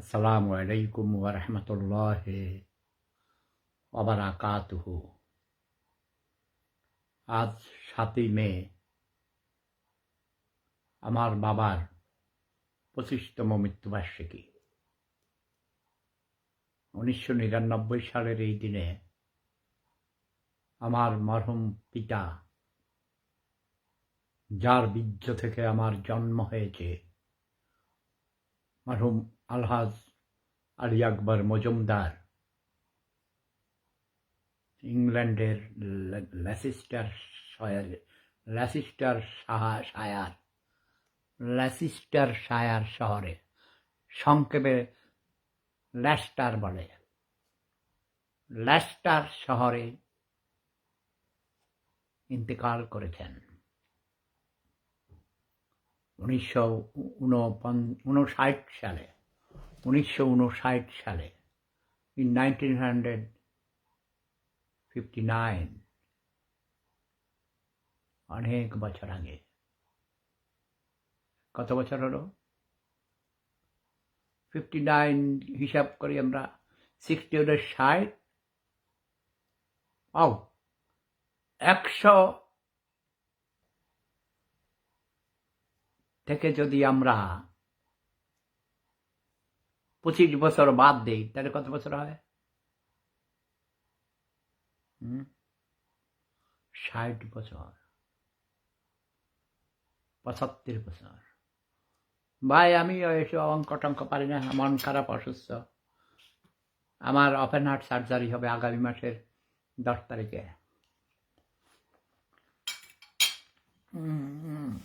আসসালামু আলাইকুম ওরহমতুল্লাহ ওবরাকাতুহ আজ সাতই মে, আমার বাবার পঁচিশতম মৃত্যুবার্ষিকী। উনিশশো নিরানব্বই সালের এই দিনে আমার মরহুম পিতা, যার বীর্য থেকে আমার জন্ম হয়েছে, মরহুম আলহাজ আলী আকবর মজুমদার ইংল্যান্ডের লে- লেসিস্টার শয়ার- লেসিস্টার সাহা- শায়ার লেসিস্টার শায়ার শহরে সংক্ষেপে লেস্টার বলে। লেস্টার শহরে ইন্তেকাল করেছেন। উনিশশো উনষাট সালে। উনিশশো উনষাট সালে in nineteen hundred fifty nine অনেক বছর আগে। কত বছর হলো? ফিফটি নাইন হিসাব করি আমরা সিক্সটি হলে ষাট ও একশো থেকে যদি আমরা পঁচিশ বছর বাদ দিই, তাহলে কত বছর হয়? ষাট বছর। পঁচাত্তর বছর। ভাই, আমি এসব অঙ্ক টঙ্ক পারি না, মন খারাপ, অসুস্থ। আমার ওপেন হার্ট সার্জারি হবে আগামী মাসের দশ তারিখে। হুম।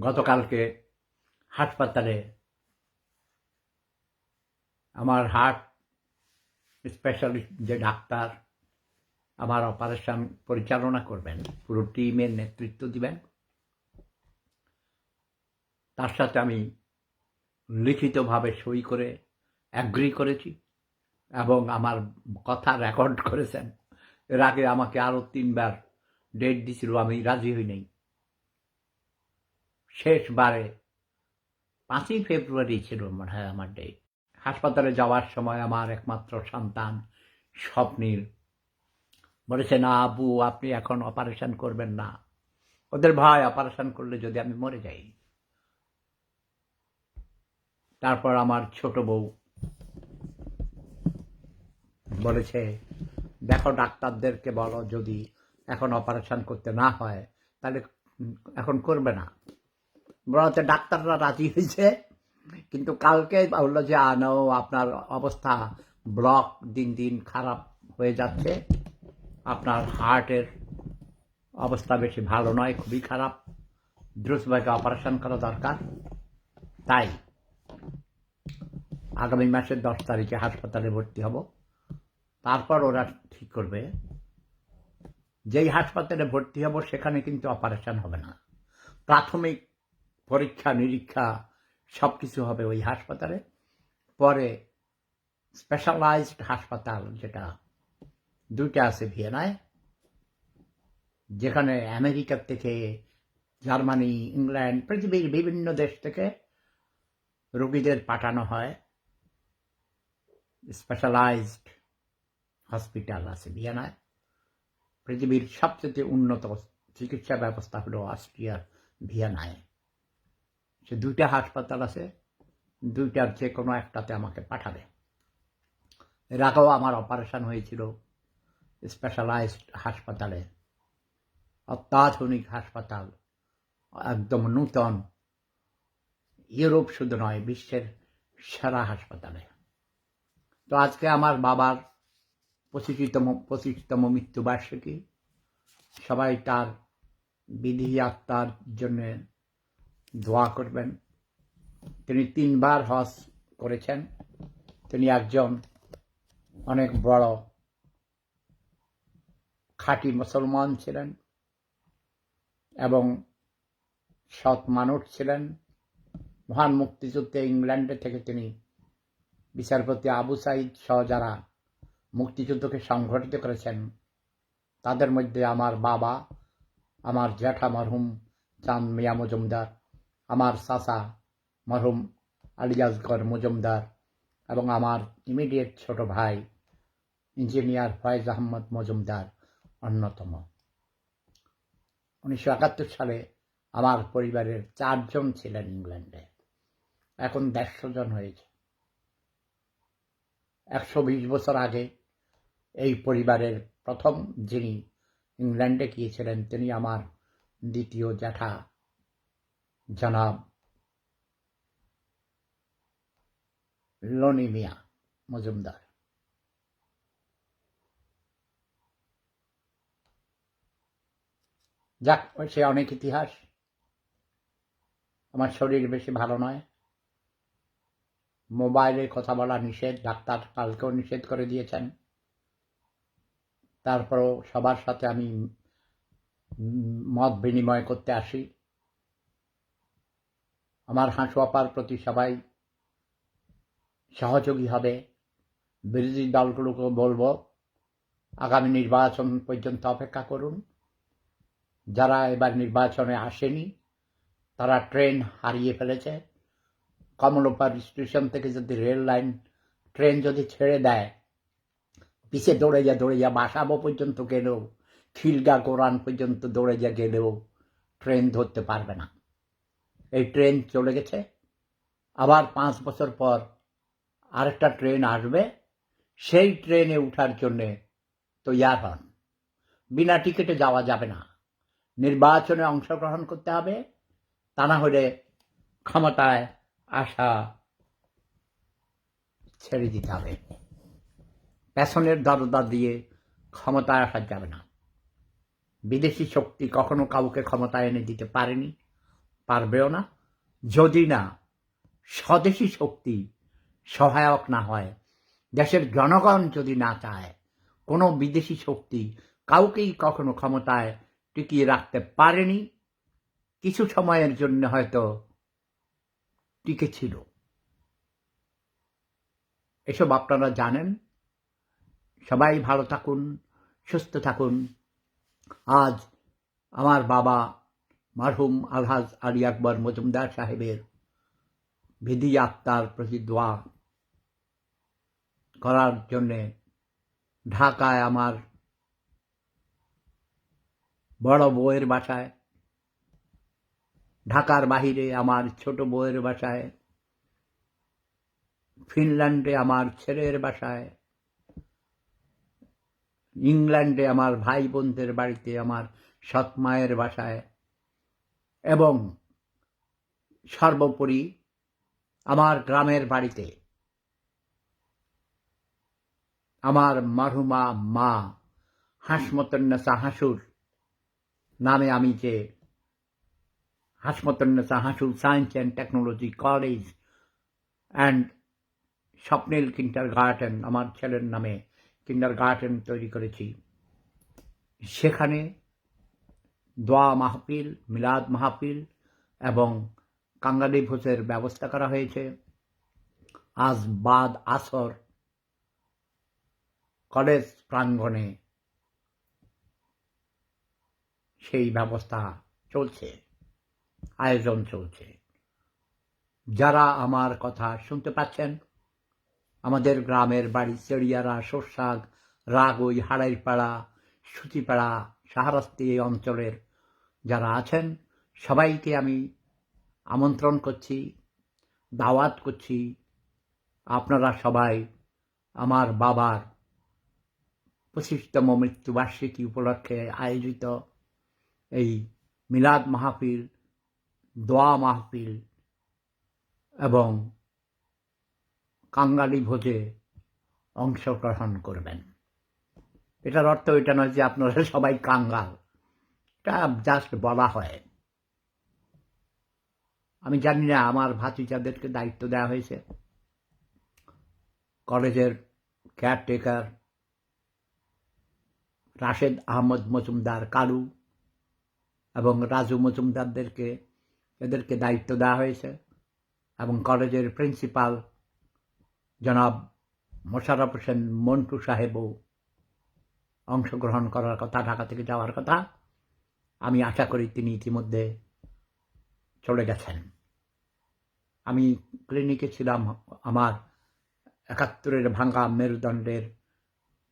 গতকালকে হাসপাতালে আমার হার্ট স্পেশালিস্ট যে ডাক্তার আমার অপারেশন পরিচালনা করবেন, পুরো টিমের নেতৃত্ব দিবেন, তার সাথে আমি লিখিতভাবে সই করে অ্যাগ্রি করেছি এবং আমার কথা রেকর্ড করেছেন। এর আগে আমাকে আরও তিনবার ডেট দিছিল, আমি রাজি হই নাই। শেষবারে পাঁচই ফেব্রুয়ারি ছিল মনে হয়, আমার ডেট হাসপাতালে যাওয়ার সময় আমার একমাত্র সন্তান স্বপ্নীল। বলেছে, না আবু আপনি এখন অপারেশন করবেন না। ওদের ভয় অপারেশন করলে যদি আমি মরে যাই। তারপর আমার ছোট বউ বলেছে, দেখো, ডাক্তারদেরকে বলো, যদি এখন অপারেশন করতে না হয়, তাহলে এখন করবে না। বলতে ডাক্তাররা রাজি হয়েছে। কিন্তু কালকে বলল যে আনো আপনার অবস্থা ব্লক দিন দিন খারাপ হয়ে যাচ্ছে। আপনার হার্টের অবস্থা বেশি ভালো নয়, খুবই খারাপ। দ্রুতভাবে অপারেশন করা দরকার। তাই আগামী মাসের দশ তারিখে হাসপাতালে ভর্তি হব। তারপর ওরা ঠিক করবে। যেই হাসপাতালে ভর্তি হব, সেখানে কিন্তু অপারেশন হবে না। প্রাথমিক পরীক্ষা, নিরীক্ষা সব কিছু হবে ওই হাসপাতালে। পরে স্পেশালাইজড হাসপাতাল যেটা, দুইটা আছে ভিয়েনায়, যেখানে আমেরিকার থেকে, জার্মানি, ইংল্যান্ড, পৃথিবীর বিভিন্ন দেশ থেকে রোগীদের পাঠানো হয়। স্পেশালাইজড হসপিটাল আছে ভিয়েনায়। পৃথিবীর সবচেয়ে উন্নত চিকিৎসা ব্যবস্থা হলো অস্ট্রিয়ার ভিয়েনায়। সে দুইটা হাসপাতাল আছে, দুইটার যে কোনো একটাতে আমাকে পাঠাবে। এর আগেও আমার অপারেশন হয়েছিল স্পেশালাইজড হাসপাতালে, অত্যাধুনিক হাসপাতাল, একদম নূতন, ইউরোপ শুধু নয়, বিশ্বের সেরা হাসপাতালে। তো আজকে আমার বাবার পঁচিশতম পঁচিশতম মৃত্যুবার্ষিকী, সবাই তার বিধি আত্মার জন্যে দোয়া করবেন। তিনি তিনবার হজ করেছেন। তিনি একজন অনেক বড় খাঁটি মুসলমান ছিলেন এবং সৎ মানুষ ছিলেন। মহান মুক্তিযুদ্ধে ইংল্যান্ডে থেকে তিনি বিচারপতি আবু সাইদ সহ যারা মুক্তিযুদ্ধকে সংগঠিত করেছেন, তাদের মধ্যে আমার বাবা, আমার জ্যাঠা মরহুম চাঁদ মিয়া মজুমদার আমার চাচা, মরহুম আলিয়াজগর মজুমদার এবং আমার ইমিডিয়েট ছোট ভাই ইঞ্জিনিয়ার ফয়েজ আহমদ মজুমদার অন্যতম। উনিশশো একাত্তর সালে আমার পরিবারের চারজন ছিলেন ইংল্যান্ডে। এখন দেড়শো জন হয়েছে। একশো বিশ বছর আগে এই পরিবারের প্রথম যিনি ইংল্যান্ডে গিয়েছিলেন, তিনি আমার দ্বিতীয় জ্যাঠা জনাব লনি মিয়া মজুমদার। যাক সে অনেক ইতিহাস। আমার শরীর বেশি ভালো নয়। মোবাইলে কথা বলা নিষেধ, ডাক্তার কালকেও নিষেধ করে দিয়েছেন। তারপরও সবার সাথে আমি মত বিনিময় করতে আসি। আমার হাঁসু আপার প্রতি সবাই সহযোগী হবে। বিরোধী দলগুলোকে বলব, আগামী নির্বাচন পর্যন্ত অপেক্ষা করুন। যারা এবার নির্বাচনে আসেনি, তারা ট্রেন হারিয়ে ফেলেছে। কমলোপার স্টেশন থেকে যদি রেল লাইন, ট্রেন যদি ছেড়ে দেয়, পিছে দৌড়ে যা দৌড়ে যা, বাসাবো পর্যন্ত গেলেও, খিলগা কোরআন পর্যন্ত দৌড়ে যা গেলেও, ট্রেন ধরতে পারবে না। এই ট্রেন চলে গেছে। আবার পাঁচ বছর পর আরেকটা ট্রেন আসবে। সেই ট্রেনে ওঠার জন্যে তৈয়ার হন। বিনা টিকিটে যাওয়া যাবে না। নির্বাচনে অংশগ্রহণ করতে হবে। তা না হলে ক্ষমতায় আসা ছেড়ে দিতে হবে। পেছনের দরজা দিয়ে ক্ষমতায় আসা যাবে না। বিদেশি শক্তি কখনো কাউকে ক্ষমতায় এনে দিতে পারেনি। পারবেও না। যদি না, স্বদেশী শক্তি সহায়ক না হয়, দেশের জনগণ যদি না চায়, কোনো বিদেশি শক্তি কাউকেই কখনো ক্ষমতায় টিকিয়ে রাখতে পারেনি। কিছু সময়ের জন্য হয়তো টিকে ছিল এসব আপনারা জানেন। সবাই ভালো থাকুন, সুস্থ থাকুন। আজ আমার বাবা মারহুম আলহাজ আলী আকবর মজুমদার সাহেবের বিধি আত্মার প্রতি দোয়া করার জন্যে ঢাকায় আমার বড় বউয়ের বাসায়, ঢাকার বাহিরে আমার ছোট বউয়ের বাসায়, ফিনল্যান্ডে আমার ছেলের বাসায়, ইংল্যান্ডে আমার ভাই বোনদের বাড়িতে আমার সৎ মায়ের বাসায় এবং সর্বোপরি আমার গ্রামের বাড়িতে আমার মারহুমা মা হাসমতন্নেসা হাসুর নামে আমি যে Hasmatunnesa হাসুর science and technology college and Swapnil kindergarten আমার ছেলের নামে কিন্ডার গার্ডেন তৈরি করেছি। সেখানে দোয়া মাহফিল, মিলাদ মাহফিল এবং কাঙ্গালি ভোজের ব্যবস্থা করা হয়েছে। আজ বাদ আসর কলেজ প্রাঙ্গণে সেই ব্যবস্থা চলছে, আয়োজন চলছে। যারা আমার কথা শুনতে পাচ্ছেন, আমাদের গ্রামের বাড়ি, চেড়িয়ারা সোরসাগ রাগই, হাড়াইপাড়া, সুতিপাড়া সাহারাস্তি এই অঞ্চলের যারা আছেন, সবাইকে আমি আমন্ত্রণ করছি, দাওয়াত করছি। আপনারা সবাই আমার বাবার পঁচিশতম মৃত্যুবার্ষিকী উপলক্ষে আয়োজিত এই মিলাদ মাহফিল, দোয়া মাহফিল এবং কাঙ্গালি ভোজে অংশগ্রহণ করবেন। এটার অর্থ এটা নয় যে আপনারা সবাই কাঙ্গাল। এটা জাস্ট বলা হয়। আমি জানি না, আমার ভাতিজাদেরকে দায়িত্ব দেওয়া হয়েছে। কলেজের কেয়ারটেকার রাশেদ আহমদ মজুমদার, কালু এবং রাজু মজুমদারদেরকে, এদেরকে দায়িত্ব দেওয়া হয়েছে এবং কলেজের প্রিন্সিপাল জনাব মোশাররফ হোসেন মন্টু সাহেবও অংশগ্রহণ করার কথা, ঢাকা থেকে যাওয়ার কথা, আমি আশা করি তিনি ইতিমধ্যে চলে গেছেন। আমি ক্লিনিকে ছিলাম, আমার একাত্তরের ভাঙ্গা মেরুদণ্ডের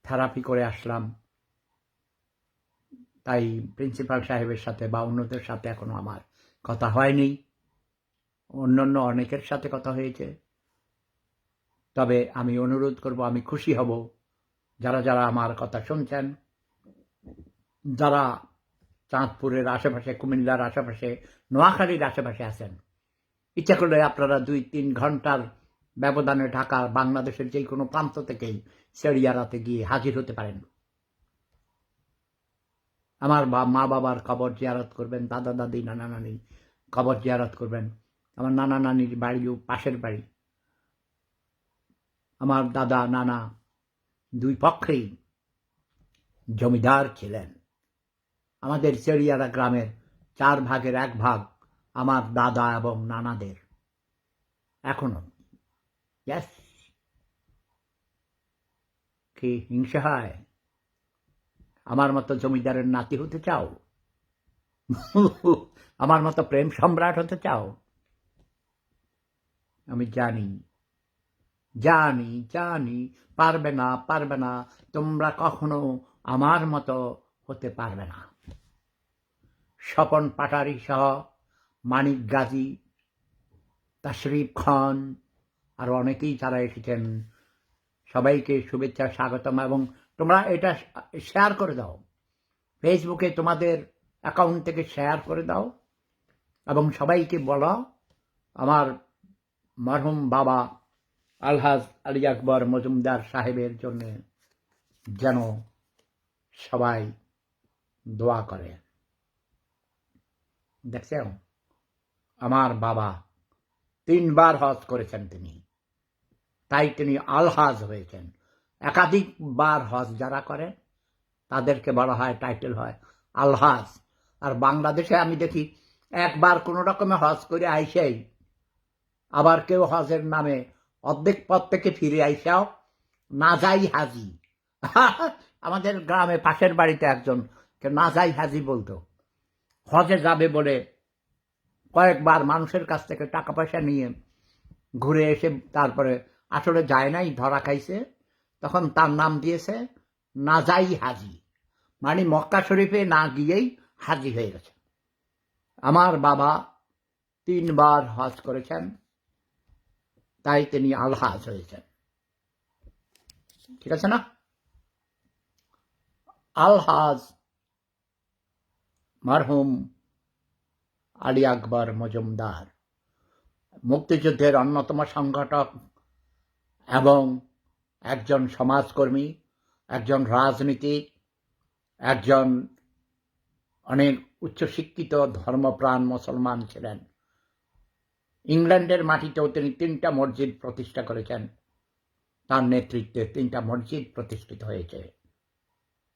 থেরাপি করে আসলাম। তাই প্রিন্সিপাল সাহেবের সাথে বা অন্যদের সাথে এখনও আমার কথা হয়নি। অন্যান্য অনেকের সাথে কথা হয়েছে। তবে আমি অনুরোধ করব, আমি খুশি হব যারা যারা আমার কথা শুনছেন, যারা চাঁদপুরের আশেপাশে, কুমিল্লার আশেপাশে, নোয়াখালীর আশেপাশে আছেন, ইচ্ছা করলে আপনারা দুই তিন ঘণ্টার ব্যবধানে ঢাকার বাংলাদেশের যে কোনো প্রান্ত থেকেই সেরিয়ারাতে গিয়ে হাজির হতে পারেন। আমার বা, মা বাবার কবর জিয়ারত করবেন, দাদা দাদি, নানা নানি কবর জিয়ারত করবেন, আমার নানা নানির বাড়িও পাশের বাড়ি, আমার দাদা, নানা দুই পক্ষেই জমিদার ছিলেন। আমাদের চেরিয়ারা গ্রামের চার ভাগের এক ভাগ আমার দাদা এবং নানাদের। এখনও। ইয়াস কি হিংসা হয়? আমার মতো জমিদারের নাতি হতে চাও? আমার মতো প্রেম সম্রাট হতে চাও? আমি জানি। জানি জানি, পারবে না পারবে না, তোমরা কখনো আমার মতো হতে পারবে না। স্বপন পাটারি সহ মানিক গাজী, তাশরিফ খান আর অনেকেই যারা এসেছেন। সবাইকে শুভেচ্ছা, স্বাগতম এবং তোমরা এটা শেয়ার করে দাও। ফেসবুকে তোমাদের অ্যাকাউন্ট থেকে শেয়ার করে দাও এবং সবাইকে বলো, আমার মরহুম বাবা আলহাজ আলী আকবর মজুমদার সাহেবের জন্য যেন সবাই দোয়া করে। দেখছেন? আমার বাবা তিনবার হজ করেছেন তিনি। তাই তিনি আলহাজ হয়েছেন। একাধিকবার হজ যারা করে, তাদেরকে বলা হয়, টাইটেল হয়, আলহাজ। আর বাংলাদেশে আমি দেখি, একবার কোনো রকমে হজ করে আইসেই আবার কেউ হজের নামে অর্ধেক পথ থেকে ফিরে আইসাও, না যাই হাজি। আমাদের গ্রামে পাশের বাড়িতে একজন, কে না যাই হাজি বলতো। হজে যাবে বলে কয়েকবার মানুষের কাছ থেকে টাকা পয়সা নিয়ে ঘুরে এসে তারপরে আসলে যায় নাই, ধরা খাইছে। তখন তার নাম দিয়েছে নাজাই হাজি। মানে মক্কা শরীফে না গিয়েই হাজি হয়ে গেছে। আমার বাবা তিনবার হজ করেছেন। তাই তিনি আলহাজ হয়েছেন। ঠিক আছে না? আলহাজ মারহুম আলী আকবর মজুমদার, মুক্তিযুদ্ধের অন্যতম সংগঠক এবং একজন সমাজকর্মী, একজন রাজনীতিক, একজন অনেক উচ্চশিক্ষিত ধর্মপ্রাণ মুসলমান ছিলেন। ইংল্যান্ডের মাটিতেও তিনি তিনটা মসজিদ প্রতিষ্ঠা করেছেন। তার নেতৃত্বে তিনটা মসজিদ প্রতিষ্ঠিত হয়েছে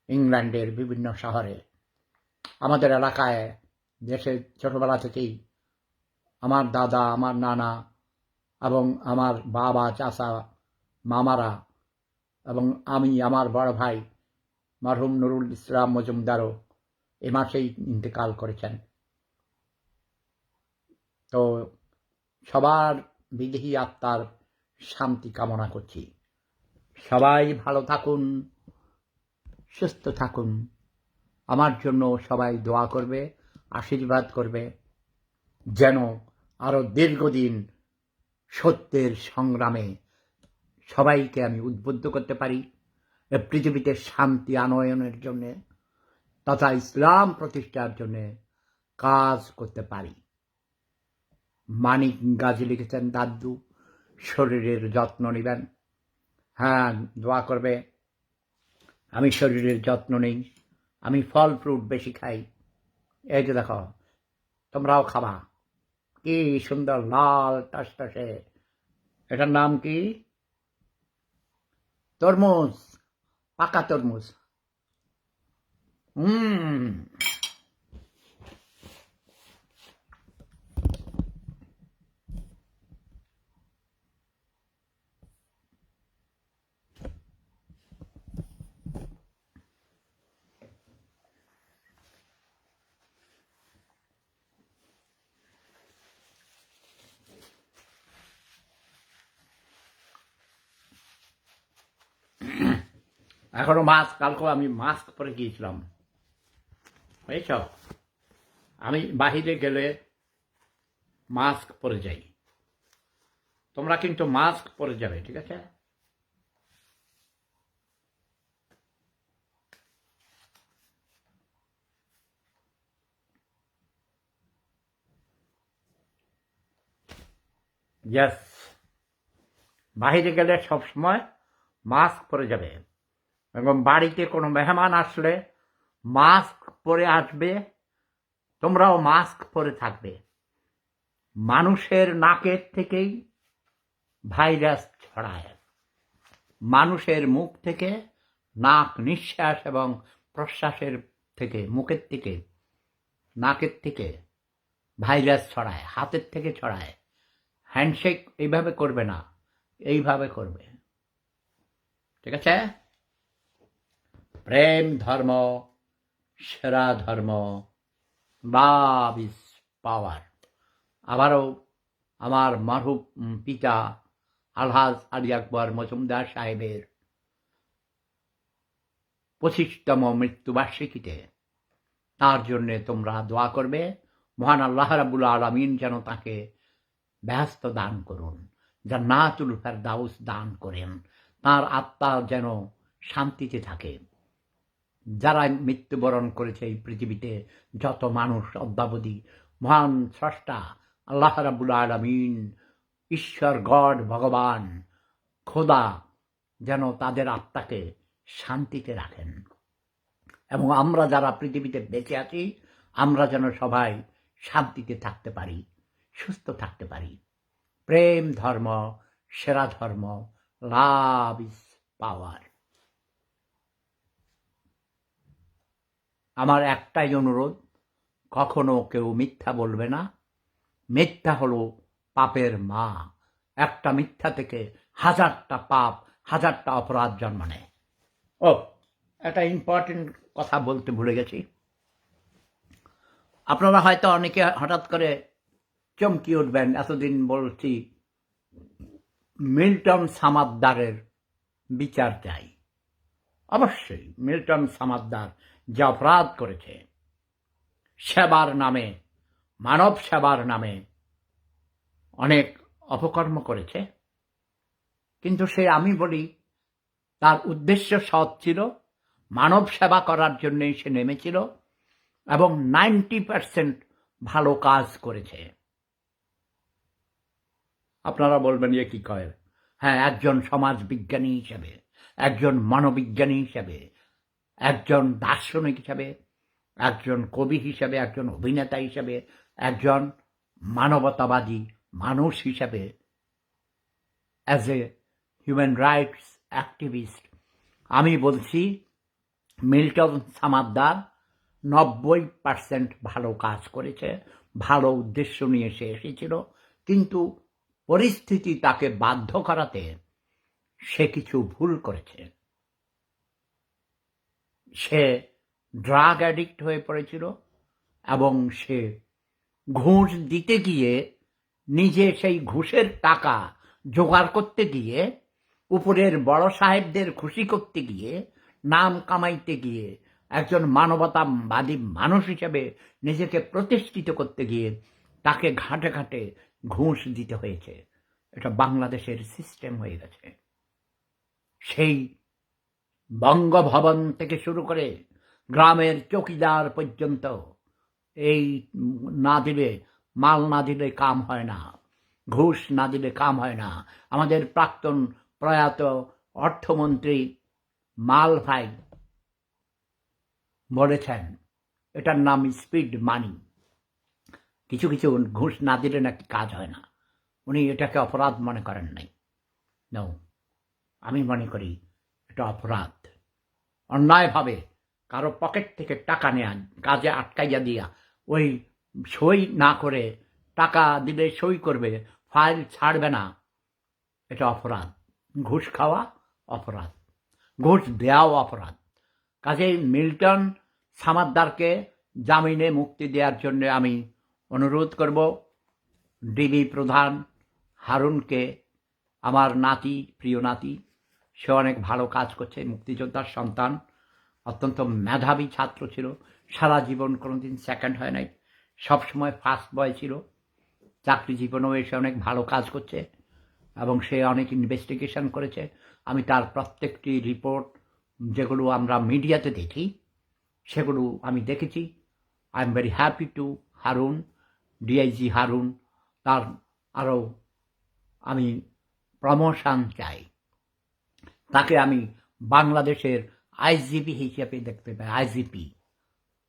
ইংল্যান্ডের বিভিন্ন শহরে। আমাদের এলাকায় দেশে ছোটবেলা থেকেই আমার দাদা, আমার নানা এবং আমার বাবা, চাচা, মামারা এবং আমি, আমার বড় ভাই মারহুম নুরুল ইসলাম মজুমদারও এ মাসেই ইন্তেকাল করেছেন। তো সবার বিদেহী আত্মার শান্তি কামনা করছি। সবাই ভালো থাকুন, সুস্থ থাকুন। আমার জন্য সবাই দোয়া করবে, আশীর্বাদ করবে, যেন আরও দীর্ঘদিন সত্যের সংগ্রামে সবাইকে আমি উদ্বুদ্ধ করতে পারি পৃথিবীতে শান্তি আনয়নের জন্যে, তথা ইসলাম প্রতিষ্ঠার জন্যে কাজ করতে পারি। মানিক গাজী লিখেছেন, দাদু, শরীরের যত্ন নেবেন। হ্যাঁ দোয়া করবে, আমি শরীরের যত্ন নেই, আমি ফল ফ্রুট বেশি খাই। এই যে দেখো, তোমরাও খাবা। কি সুন্দর লাল টসটসে এটার নাম কি? তরমুজ, পাকা তরমুজ। হুম। এখনও মাস্ক কালকেও আমি মাস্ক পরে গিয়েছিলাম। বুঝছ আমি বাহিরে গেলে মাস্ক পরে যাই। তোমরা কিন্তু মাস্ক পরে যাবে, ঠিক আছে? বাইরে গেলে সবসময় মাস্ক পরে যাবে। এবং বাড়িতে কোনো মেহমান আসলে মাস্ক পরে আসবে, তোমরাও মাস্ক পরে থাকবে। মানুষের নাকের থেকেই ভাইরাস ছড়ায়। মানুষের মুখ থেকে নাক নিঃশ্বাস এবং প্রশ্বাসের থেকে, মুখের থেকে, নাকের থেকে ভাইরাস ছড়ায়, হাতের থেকে ছড়ায়। হ্যান্ডশেক এইভাবে করবে না, এইভাবে করবে। ঠিক আছে? প্রেম ধর্ম, সেরা ধর্ম লাভ ইজ পাওয়ার আবারও আমার মারহুব পিতা আলহাজ আলী আকবর মজুমদার সাহেবের পঁচিশতম মৃত্যুবার্ষিকীতে তার জন্যে তোমরা দোয়া করবে। মহান আল্লাহ রাবুল আলমিন যেন তাকে ব্যস্ত দান করুন, জান্নাতুল ফেরদাউস দান করেন। তার আত্মা যেন শান্তিতে থাকে। যারা মৃত্যুবরণ করেছে এই পৃথিবীতে, যত মানুষ, অদ্যাবধি, মহান স্রষ্টা, আল্লাহ রাবুল আলমিন, ঈশ্বর, গড, ভগবান, খোদা, যেন তাদের আত্মাকে শান্তিতে রাখেন। এবং আমরা যারা পৃথিবীতে বেঁচে আছি, আমরা যেন সবাই শান্তিতে থাকতে পারি, সুস্থ থাকতে পারি। প্রেম ধর্ম, সেরা ধর্ম লাভ ইজ পাওয়ার। আমার একটাই অনুরোধ, কখনো কেউ মিথ্যা বলবে না। মিথ্যা হলো পাপের মা। একটা মিথ্যা থেকে হাজারটা পাপ, হাজারটা অপরাধ জন্ম নেয়। ও, একটা ইম্পর্টেন্ট কথা বলতে ভুলে গেছি। আপনারা হয়তো অনেকে হঠাৎ করে চমকি উঠবেন, এতদিন বলছি মিল্টন সামাদ্দারের বিচার চাই। অবশ্যই মিল্টন সামাদ্দার যে অপরাধ করেছে, সেবার নামে, মানব সেবার নামে অনেক অপকর্ম করেছে। কিন্তু সে আমি বলি, তার উদ্দেশ্য সৎ ছিল, মানব সেবা করার জন্যই সে নেমেছিল এবং নাইনটি পার্সেন্ট ভালো কাজ করেছে। আপনারা বলবেন ইয়ে কি কয়? হ্যাঁ একজন সমাজ বিজ্ঞানী হিসেবে, একজন মনোবিজ্ঞানী হিসাবে, একজন দার্শনিক হিসাবে, একজন কবি হিসাবে, একজন অভিনেতা হিসাবে, একজন মানবতাবাদী মানুষ হিসাবে as a human rights activist আমি বলছি, মিল্টন সামাদ্দার নব্বই পার্সেন্ট ভালো কাজ করেছে, ভালো উদ্দেশ্য নিয়ে সে এসেছিল, কিন্তু পরিস্থিতি তাকে বাধ্য করাতে সে কিছু ভুল করেছে। সে ড্রাগ অ্যাডিক্ট হয়ে পড়েছিল এবং সে ঘুষ দিতে গিয়ে নিজে সেই ঘুষের টাকা জোগাড় করতে গিয়ে, উপরের বড় সাহেবদের খুশি করতে গিয়ে, নাম কামাইতে গিয়ে, একজন মানবতাবাদী মানুষ হিসেবে নিজেকে প্রতিষ্ঠিত করতে গিয়ে তাকে ঘাটে ঘাটে ঘুষ দিতে হয়েছে। এটা বাংলাদেশের সিস্টেম হয়ে গেছে। সেই বঙ্গভবন থেকে শুরু করে গ্রামের চৌকিদার পর্যন্ত এই না দিলে মাল না দিলে কাম হয় না, ঘুষ না দিলে কাম হয় না। আমাদের প্রাক্তন প্রয়াত অর্থমন্ত্রী মাল ভাই বলেছেন, এটার নাম স্পিড মানি কিছু কিছু ঘুষ না দিলে নাকি কাজ হয় না। উনি এটাকে অপরাধ মনে করেন নাই। নো আমি মনে করি এটা অপরাধ। অন্যায়ভাবে কারও পকেট থেকে টাকা নেয়া, কাজে আটকাইয়া দিয়া ওই সই না করে টাকা দিলে সই করবে, ফাইল ছাড়বে না, এটা অপরাধ। ঘুষ খাওয়া অপরাধ। ঘুষ দেওয়াও অপরাধ। কাজেই মিল্টন সামাদ্দারকে জামিনে মুক্তি দেওয়ার জন্য আমি অনুরোধ করব, ডিবি প্রধান হারুনকে, আমার নাতি, প্রিয় নাতি, সে অনেক ভালো কাজ করছে, মুক্তিযোদ্ধার সন্তান, অত্যন্ত মেধাবী ছাত্র ছিল, সারা জীবন কোনোদিন সেকেন্ড হয় নাই, সবসময় ফার্স্ট বয় ছিল, চাকরি জীবনেও এসে অনেক ভালো কাজ করছে, এবং সে অনেক ইনভেস্টিগেশন করেছে, আমি তার প্রত্যেকটি রিপোর্ট যেগুলো আমরা মিডিয়াতে দেখি, সেগুলো আমি দেখেছি I am very happy to Harun DIG Harun তার আরও আমি প্রমোশন চাই। তাকে আমি বাংলাদেশের আইজিপি হিসেবে দেখতে পাই IGP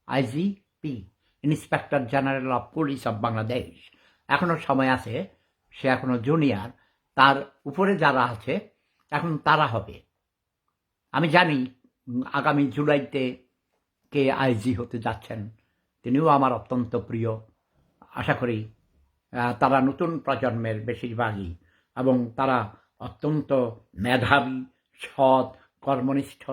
IGP inspector general of police of Bangladesh এখনও সময় আছে, সে এখনও জুনিয়র তার উপরে যারা আছে, এখন তারা হবে। আমি জানি, আগামী জুলাইতে কে আইজি হতে যাচ্ছেন, তিনিও আমার অত্যন্ত প্রিয়। আশা করি তারা নতুন প্রজন্মের বেশিরভাগই এবং তারা অত্যন্ত মেধাবী, সৎ, কর্মনিষ্ঠ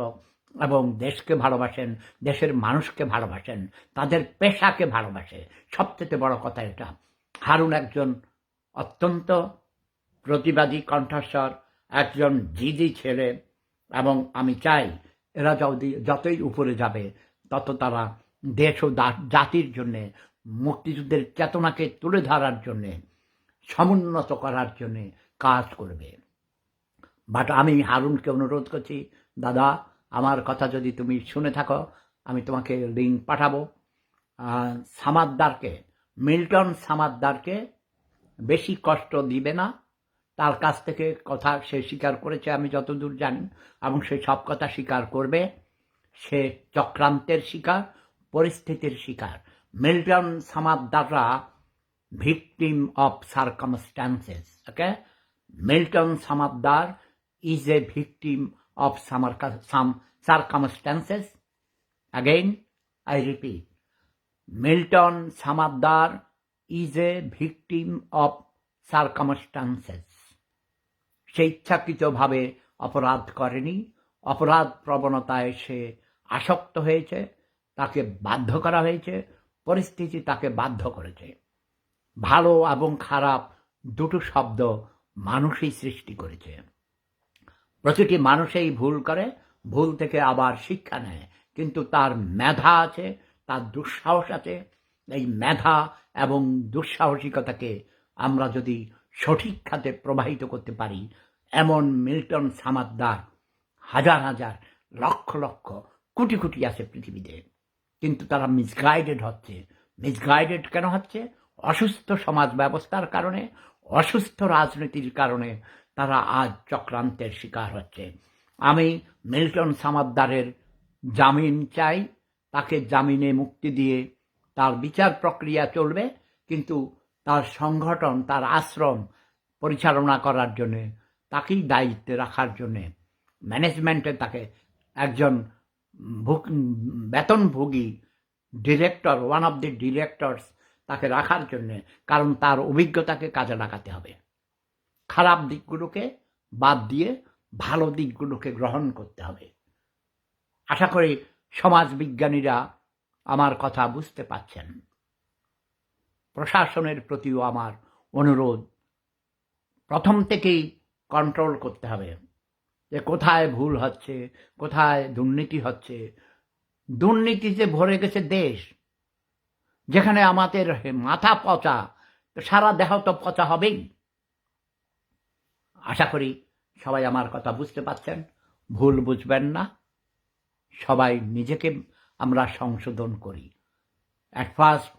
এবং দেশকে ভালোবাসেন, দেশের মানুষকে ভালোবাসেন, তাদের পেশাকে ভালোবাসে। সবচেয়ে বড় কথা এটা। হারুন একজন অত্যন্ত প্রতিবাদী কণ্ঠস্বর, একজন জিদি ছেলে এবং আমি চাই এরা যদি যতই উপরে যাবে, তত তারা দেশ ও জাতির জন্যে মুক্তিযুদ্ধের চেতনাকে তুলে ধরার জন্যে, সমুন্নত করার জন্যে কাজ করবে। বাট আমি হারুনকে অনুরোধ করছি, দাদা, আমার কথা যদি তুমি শুনে থাকো, আমি তোমাকে লিঙ্ক পাঠাবো। সামাদ্দারকে, মিল্টন সামাদ্দারকে বেশি কষ্ট দিবে না। তার কাছ থেকে কথা সে স্বীকার করেছে, আমি যতদূর জানি, এবং সে সব কথা স্বীকার করবে। সে চক্রান্তের শিকার, পরিস্থিতির শিকার। Milton সামাদ্দাররা victim of circumstances okay Milton Samaddar is a victim of circumstances again, i repeat. Milton samadar is a victim of circumstances. সে ইচ্ছাকৃতভাবে অপরাধ করেনি। অপরাধ প্রবণতায় সে আসক্ত হয়েছে। তাকে বাধ্য করা হয়েছে। পরিস্থিতি তাকে বাধ্য করেছে। ভালো এবং খারাপ দুটো শব্দ মানুষই সৃষ্টি করেছে। প্রতিটি মানুষেই ভুল করে, ভুল থেকে আবার শিক্ষা নেয়। কিন্তু তার মেধা আছে, তার দুঃসাহস আছে। এই মেধা এবং দুঃসাহসিকতাকে আমরা যদি সঠিক খাতে প্রবাহিত করতে পারি, এমন মিল্টন সামাদ্দার হাজার হাজার লক্ষ লক্ষ কোটি কোটি আছে পৃথিবীতে। কিন্তু তারা মিসগাইডেড হচ্ছে। মিসগাইডেড কেন হচ্ছে? অসুস্থ সমাজ ব্যবস্থার কারণে, অসুস্থ রাজনীতির কারণে তারা আজ চক্রান্তের শিকার হচ্ছে। আমি মিল্টন সামাদ্দারের জামিন চাই, তাকে জামিনে মুক্তি দিয়ে তার বিচার প্রক্রিয়া চলবে, কিন্তু তার সংগঠন, তার আশ্রম পরিচালনা করার জন্যে, তাকেই দায়িত্বে রাখার জন্যে ম্যানেজমেন্টে তাকে একজন বেতনভোগী director one of the directors তাকে রাখার জন্যে, কারণ তার অভিজ্ঞতাকে কাজে লাগাতে হবে। খারাপ দিকগুলোকে বাদ দিয়ে ভালো দিকগুলোকে গ্রহণ করতে হবে। আশা করি সমাজবিজ্ঞানীরা আমার কথা বুঝতে পাচ্ছেন প্রশাসনের প্রতিও আমার অনুরোধ। প্রথম থেকেই কন্ট্রোল করতে হবে। যে কোথায় ভুল হচ্ছে, কোথায় দুর্নীতি হচ্ছে। দুর্নীতিতে ভরে গেছে দেশ, যেখানে আমাদের মাথা পচা সারা দেহ তো পচা হবেই। আশা করি সবাই আমার কথা বুঝতে পাচ্ছেন ভুল বুঝবেন না। সবাই নিজেকে আমরা সংশোধন করি। At first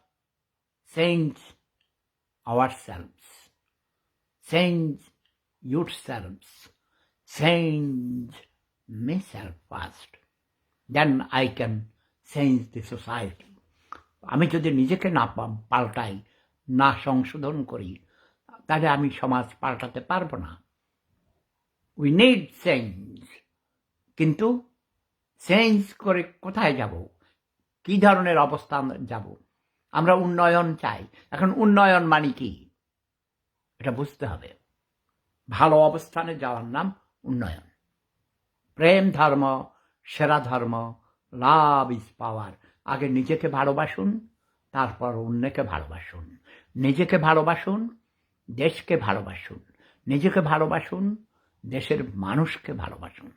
change ourselves change yourselves myself first then I can change the society আমি যদি নিজেকে না পাল্টাই, না সংশোধন করি, তাহলে আমি সমাজ পাল্টাতে পারব না। উই নিড চেঞ্জ কিন্তু চেঞ্জ করে কোথায় যাব? কি ধরনের অবস্থান যাব? আমরা উন্নয়ন চাই। এখন উন্নয়ন মানে কি? এটা বুঝতে হবে। ভালো অবস্থানে যাওয়ার নাম উন্নয়ন। প্রেম ধর্ম, সেরা ধর্ম লাভ ইজ পাওয়ার আগে নিজেকে ভালোবাসুন, তারপর অন্যকে ভালোবাসুন। নিজেকে ভালোবাসুন, দেশকে ভালোবাসুন। নিজেকে ভালোবাসুন, দেশের মানুষকে ভালোবাসুন।